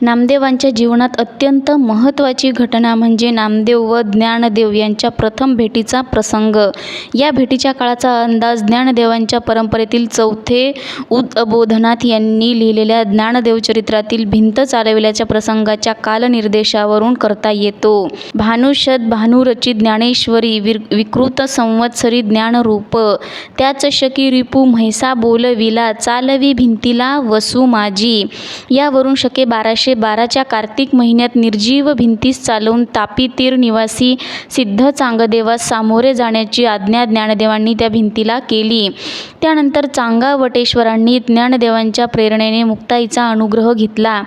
नामदेवांच्या जीवनात अत्यंत महत्त्वाची घटना म्हणजे नामदेव व ज्ञानदेव यांच्या प्रथम भेटीचा प्रसंग. या भेटीच्या काळाचा अंदाज ज्ञानदेवांच्या परंपरेतील चौथे उद्बोधनाथ यांनी लिहिलेल्या ज्ञानदेव चरित्रातील भिंत चालविल्याच्या प्रसंगाच्या कालनिर्देशावरून करता येतो. भानुषद भानुरचित ज्ञानेश्वरी विर विकृत संवत्सरी ज्ञानरूप. त्याच शकी रिपू म्हैसा बोलविला चालवी भिंतीला वसू माझी. यावरून शके बाराशे बाराच्या कार्तिक महिन्यात निर्जीव भिंतीस चालवून तापी तीर निवासी सिद्ध चांगदेवास सामोरे जाण्याची आज्ञा ज्ञानदेवांनी त्या भिंतीला केली. त्यानंतर चांगावटेश्वरांनी ज्ञानदेवांच्या प्रेरणेने मुक्ताईचा अनुग्रह घेतला.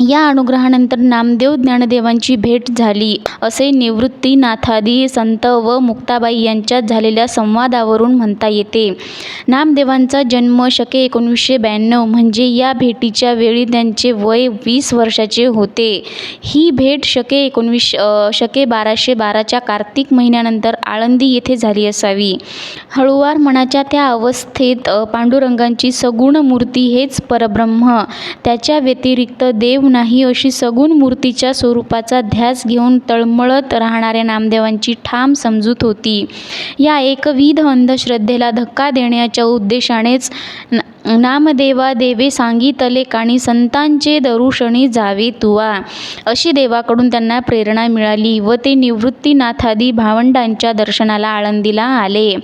या अनुग्रहानंतर नामदेव ज्ञानदेवांची भेट झाली. असे निवृत्तीनाथादी संत व मुक्ताबाई यांच्यात झालेल्या संवादावरून म्हणता येते. नामदेवांचा जन्म शके एकोणीसशे ब्याण्णव म्हणजे या भेटीच्या वेळी त्यांचे वय वीस वर्षाचे होते. ही भेट शके एकोणवीस शके बाराशे बाराच्या कार्तिक महिन्यानंतर आळंदी येथे झाली असावी. हळुवार मनाच्या त्या अवस्थेत पांडुरंगांची सगुण मूर्ती हेच परब्रह्म. त्याच्या व्यतिरिक्त देव नाही अशी सगुण मूर्तीच्या स्वरूपाचा ध्यास घेऊन तळमळत राहणाऱ्या नामदेवांची ठाम समजूत होती. या एकविध अंधश्रद्धेला धक्का देण्याच्या उद्देशानेच नामदेवा देवे सांगितले काणी संतांचे दरुषणी जावे तुवा. अशी देवाकडून त्यांना प्रेरणा मिळाली व ते निवृत्तीनाथादी भावंडांच्या दर्शनाला आळंदीला आले.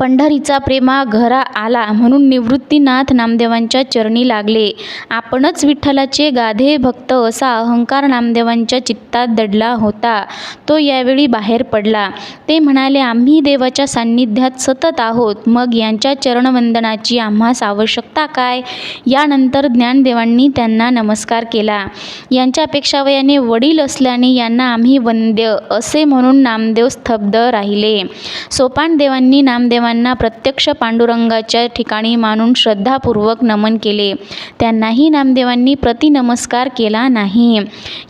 पंढरीचा प्रेमा घरा आला म्हणून निवृत्तीनाथ नामदेवांच्या चरणी लागले. आपणच विठ्ठलाचे गाधे भक्त असा अहंकार नामदेवांच्या चित्तात दडला होता. तो यावेळी बाहेर पडला. ते म्हणाले आम्ही देवाच्या सान्निध्यात सतत आहोत. मग यांच्या चरणवंदनाची आम्हास आवश्यकता काय? यानंतर ज्ञानदेवांनी त्यांना नमस्कार केला. यांच्यापेक्षा वयाने वडील असल्याने यांना आम्ही वंद्य असे म्हणून नामदेव स्तब्ध राहिले. सोपानदेवांनी नामदेवांना प्रत्यक्ष पांडुरंगाच्या ठिकाणी मानून श्रद्धापूर्वक नमन केले. त्यांनाही नामदेवांनी प्रतिनमस्कार केला नाही.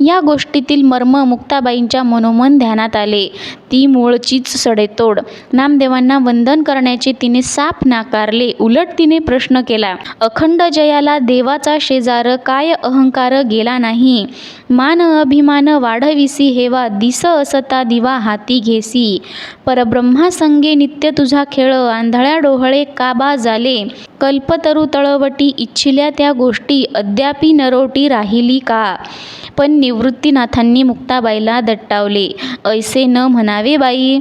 या गोष्टीतील मर्म मुक्ताबाईंच्या मनोमन ध्यानात आले. ती मूळचीच सडेतोड. नामदेवांना वंदन करण्याचे तिने साप नाकारले उलट तिने प्रश्न केला अखंड जयाला देवाचा शेजार काय अहंकार गेला नाही? मान अभिमान वाढविसी हेवा दिस असता दिवा हाती घेसी. परब्रह्मासंगे नित्य तुझा खेळ आंधळ्या डोहळे काबा झाले? कल्पतरू तळवटी इच्छिल्या त्या गोष्टी अद्यापी नरोटी राहिली का? पण निवृत्तीनाथांनी मुक्ताबाईला दट्टावले. ऐसे न म्हणावे बाई.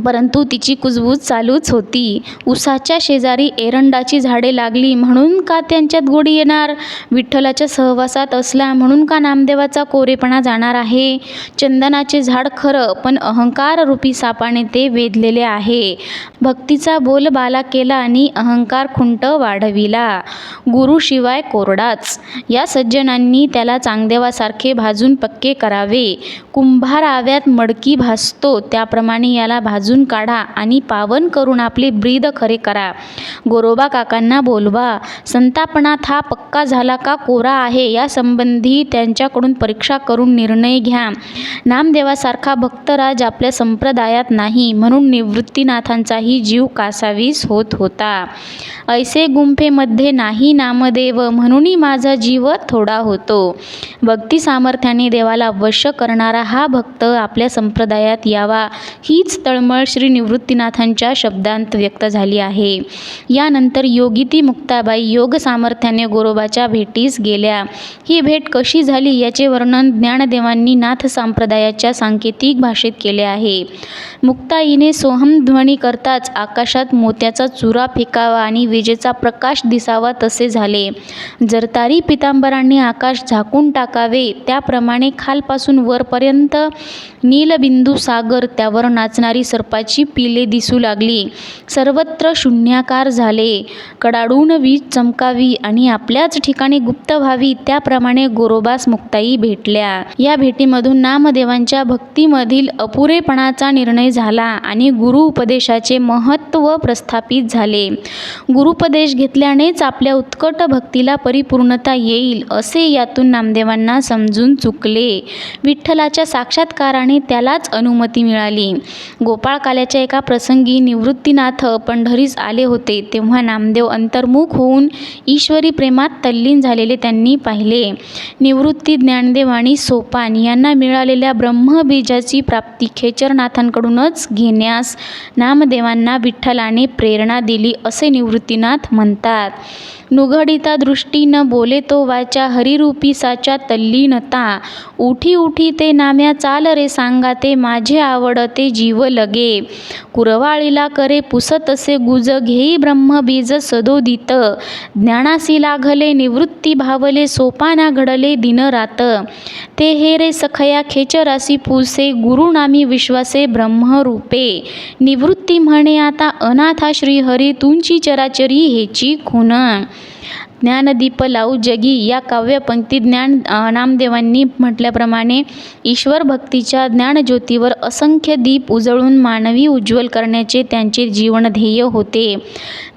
परंतु तिची कुजबूज चालूच होती. उसाच्या शेजारी एरंडाची झाडे लागली म्हणून का त्यांच्यात गोडी येणार? विठ्ठलाच्या सहवासात असला म्हणून का नामदेवाचा कोरेपणा जाणार आहे? चंदनाचे झाड खरं पण अहंकार रूपी सापाने ते वेधलेले आहे. भक्तीचा बोलबाला केला आणि अहंकार खुंट वाढविला. गुरुशिवाय कोरडाच. या सज्जनांनी त्याला चांगदेवासारखे भाजून पक्के करावे. कुंभाराव्यात मडकी भासतो त्याप्रमाणे याला भाजून काढा आणि पावन करून आपले ब्रीद खरे करा. गोरोबा काकांना बोलवा संतापणात हा पक्का झाला का कोरा आहे यासंबंधी त्यांच्याकडून परीक्षा करून निर्णय घ्या. नामदेवासारखा भक्तराज आपल्या संप्रदायात नाही म्हणून निवृत्तीनाथांचाही जीव कासावीस होत होता. ऐसे गुंफेमध्ये नाही नामदेव म्हणूनही माझा जीव थोडा होतो. भक्ती सामर्थ्याने देवाला वश करणारा हा भक्त आपल्या संप्रदायात यावा. हीच तळमळ श्री निवृत्तीनाथांच्या शब्दांत व्यक्त झाली आहे. यानंतर योगिती मुक्ताबाई योग सामर्थ्याने गोरोबाच्या भेटीस गेल्या. ही भेट कशी झाली याचे वर्णन ज्ञानदेवांनी नाथ संप्रदायाच्या सांकेतिक भाषेत केले आहे. मुक्ताईने सोहमध्वनी करताच आकाशात मोत्याचा चुरा फेकावा आणि विजेचा प्रकाश दिसावा तसे झाले. जरतारी पितांबरांनी आकाश झाकून टाक टाकावे. त्याप्रमाणे खालपासून वरपर्यंत नीलबिंदू सागर त्यावर नाचणारी सर्पाची पिले दिसू लागली. सर्वत्र शून्याकार झाले. कडाडून वीज चमकावी आणि आपल्याच ठिकाणी गुप्त व्हावी त्याप्रमाणे गोरोबास मुक्ताई भेटल्या. या भेटीमधून नामदेवांच्या भक्तीमधील अपुरेपणाचा निर्णय झाला आणि गुरु उपदेशाचे महत्त्व प्रस्थापित झाले. गुरुपदेश घेतल्यानेच आपल्या उत्कट भक्तीला परिपूर्णता येईल असे यातून नामदेवांनी सर्वांना समजून चुकले. विठ्ठलाच्या साक्षात्काराने त्यालाच अनुमती मिळाली. गोपाळकाल्याच्या एका प्रसंगी निवृत्तीनाथ पंढरीस आले होते. तेव्हा नामदेव अंतर्मुख होऊन ईश्वरी प्रेमात तल्लीन झालेले त्यांनी पाहिले. निवृत्ती ज्ञानदेव आणि सोपान यांना मिळालेल्या ब्रह्मबीजाची प्राप्ती खेचरनाथांकडूनच घेण्यास नामदेवांना विठ्ठलाने प्रेरणा दिली असे निवृत्तीनाथ म्हणतात. नुघडिता दृष्टी न बोले तो वाचा हरिरूपी साच्या तल्लीनता उठी उठी ते नाम्या चाल रे सांगा ते माझे आवडते जीव लगे. कुरवाळीला करे पुसतसे गुज घेई ब्रह्मबीज सदोदित. ज्ञानासी लागले निवृत्ती भावले सोपाना घडले दिनरात ते हे रे सखया खेचरासी पुसे गुरुनामी विश्वासे ब्रह्मरूपे. निवृत्ती म्हणे आता अनाथा श्रीहरी तुंची चराचरी हेची खून. ज्ञानदीप लावू जगी या काव्यपंक्ती ज्ञान नामदेवांनी म्हटल्याप्रमाणे ईश्वर भक्तीच्या ज्ञानज्योतीवर असंख्य दीप उजळून मानवी उज्ज्वल करण्याचे त्यांचे जीवनध्येय होते.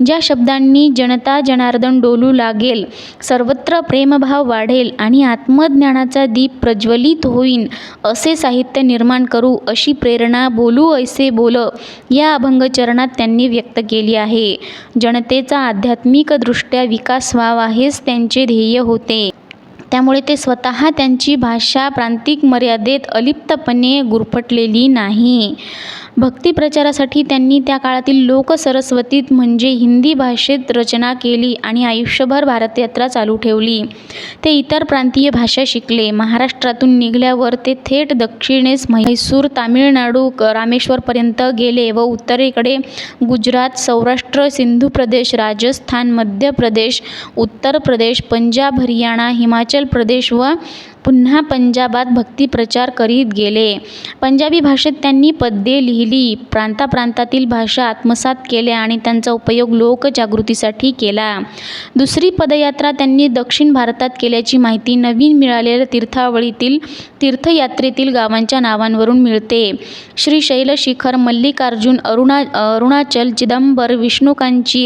ज्या शब्दांनी जनता जनार्दन डोलू लागेल सर्वत्र प्रेमभाव वाढेल आणि आत्मज्ञानाचा दीप प्रज्वलित होईन असे साहित्य निर्माण करू अशी प्रेरणा बोलू ऐसे बोल या अभंगचरणात त्यांनी व्यक्त केली आहे. जनतेचा आध्यात्मिकदृष्ट्या विकास व्हावा हेच त्यांचे ध्येय होते. त्यामुळे ते स्वतः त्यांची भाषा प्रांतिक मर्यादेत अलिप्तपणे गुरफटलेली नाही. भक्तिप्रचारासाठी त्यांनी त्या काळातील लोकसरस्वतीत म्हणजे हिंदी भाषेत रचना केली आणि आयुष्यभर भारतयात्रा चालू ठेवली. ते इतर प्रांतीय भाषा शिकले. महाराष्ट्रातून निघाल्यावर ते थेट दक्षिणेस म्हैसूर तामिळनाडू क- रामेश्वरपर्यंत गेले व उत्तरेकडे गुजरात सौराष्ट्र सिंधू प्रदेश राजस्थान मध्य प्रदेश उत्तर प्रदेश पंजाब हरियाणा हिमाचल प्रदेश व पुन्हा पंजाबात भक्तिप्रचार करीत गेले. पंजाबी भाषेत त्यांनी पद्ये लिहिली. प्रांताप्रांतातील भाषा आत्मसात केल्या आणि त्यांचा उपयोग लोकजागृतीसाठी केला. दुसरी पदयात्रा त्यांनी दक्षिण भारतात केल्याची माहिती नवीन मिळालेल्या तीर्थावळीतील तीर्थयात्रेतील गावांच्या नावांवरून मिळते. श्रीशैल शिखर मल्लिकार्जुन अरुणा अरुणाचल चिदंबर विष्णुकांची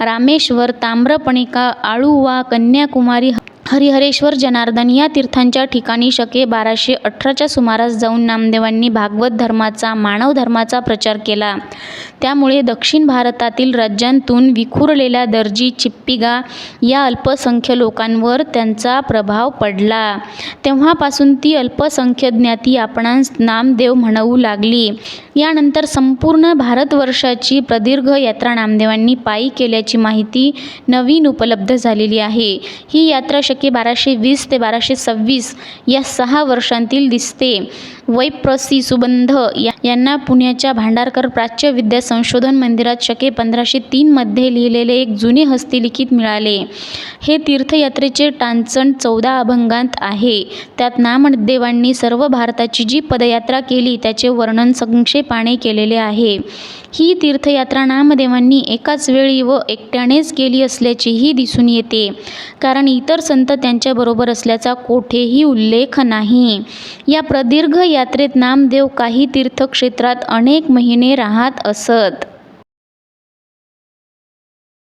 रामेश्वर ताम्रपणिका आळुवा कन्याकुमारी हरिहरेश्वर जनार्दन या तीर्थांच्या ठिकाणी शके बाराशे अठराच्या सुमारास जाऊन नामदेवांनी भागवत धर्माचा मानव धर्माचा प्रचार केला. त्यामुळे दक्षिण भारतातील राज्यांतून विखुरलेल्या दर्जी चिप्पिगा या अल्पसंख्य लोकांवर त्यांचा प्रभाव पडला. तेव्हापासून ती अल्पसंख्य ज्ञाती आपणास नामदेव म्हणवू लागली. यानंतर संपूर्ण भारतवर्षाची प्रदीर्घ यात्रा नामदेवांनी पायी केल्याची माहिती नवीन उपलब्ध झालेली आहे. ही यात्रा शके बाराशे वीस ते बाराशे सव्वीस या सहा वर्षांतील दिसते. वैप्रसी सुबंध या यांना पुण्याच्या भांडारकर प्राच्य विद्या संशोधन मंदिरात शके पंधराशे तीनमध्ये लिहिलेले एक जुने हस्तलिखित मिळाले. हे तीर्थयात्रेचे टांचण चौदा अभंगांत आहे. त्यात नामदेवांनी सर्व भारताची जी पदयात्रा केली त्याचे वर्णन संक्षेपाने केलेले आहे. ही तीर्थयात्रा नामदेवांनी एकाच वेळी व एकट्यानेच केली असल्याचेही दिसून येते. कारण इतर संत त्यांच्याबरोबर असल्याचा कोठेही उल्लेख नाही. या प्रदीर्घ यात्रेत नामदेव काही तीर्थक्षेत्रात अनेक महिने राहत असत.